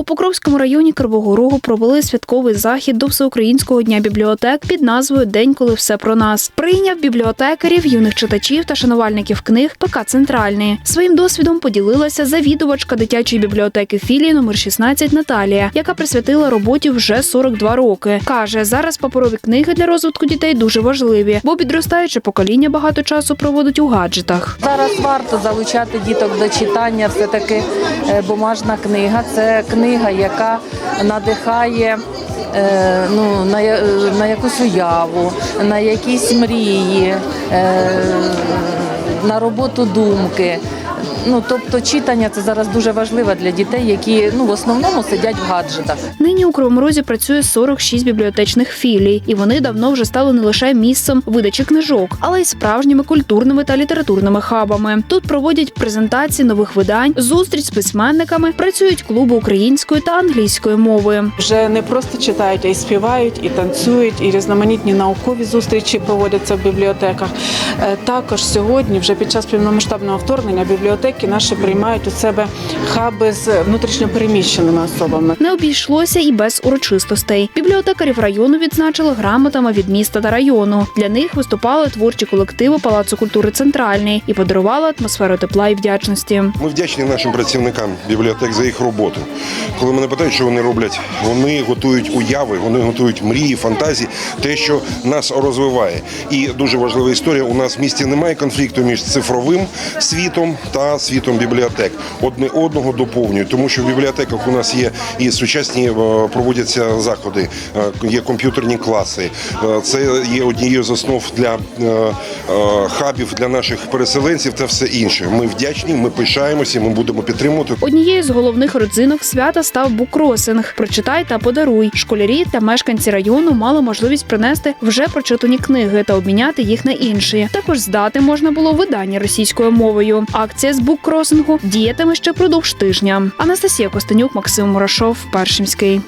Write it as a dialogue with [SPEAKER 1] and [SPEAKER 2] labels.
[SPEAKER 1] У Покровському районі Кривого Рогу провели святковий захід до всеукраїнського дня бібліотек під назвою День, коли все про нас. Прийняв бібліотекарів, юних читачів та шанувальників книг ПК Центральний. Своїм досвідом поділилася завідувачка дитячої бібліотеки філії номер 16 Наталія, яка присвятила роботі вже 42 роки. каже, зараз паперові книги для розвитку дітей дуже важливі, бо підростаюче покоління багато часу проводить у гаджетах.
[SPEAKER 2] Зараз варто залучати діток до читання. Все таки бумажна книга. Це книга, яка надихає. е, Ну, на, на якусь уяву, на якісь мрії, е, на роботу думки. Ну, тобто читання це зараз дуже важливо для дітей, які ну, в основному сидять в гаджетах.
[SPEAKER 1] Нині у Кривому Розі працює 46 бібліотечних філій, і вони давно вже стали не лише місцем видачі книжок, але й справжніми культурними та літературними хабами. Тут проводять презентації нових видань, зустріч з письменниками, працюють клуби української та англійської мови.
[SPEAKER 3] Вже не просто читають, а й співають, і танцюють, і різноманітні наукові зустрічі проводяться в бібліотеках. Е, Також сьогодні, вже під час повномасштабного вторгнення, бібліотеки наші приймають у себе хаби з внутрішньопереміщеними особами.
[SPEAKER 1] Не обійшлося і без урочистостей. Бібліотекарів району відзначили грамотами від міста та району. Для них виступали творчі колективи Палацу культури Центральний і подарували атмосферу тепла і вдячності.
[SPEAKER 4] Ми вдячні нашим працівникам бібліотек за їх роботу. Коли мене питають, що вони роблять, вони готують уяви, вони готують мрії, фантазії, те, що нас розвиває. І дуже важлива історія. У нас в місті немає конфлікту між цифровим світом та світом бібліотек. Одне одного доповнюють, тому що в бібліотеках у нас є і сучасні е, проводяться заходи, е, є комп'ютерні класи. Е, Це є однією з основ для хабів для наших переселенців та все інше. Ми вдячні, ми пишаємося, ми будемо підтримувати.
[SPEAKER 1] Однією з головних родзинок свята став букросинг. Прочитай та подаруй. Школярі та мешканці району мали можливість принести вже прочитані книги та обміняти їх на інші. Також здати можна було видання російською мовою. Акція з буккросингу діятиме ще продовж тижня. Анастасія Костенюк, Максим Мурашов, Першимський.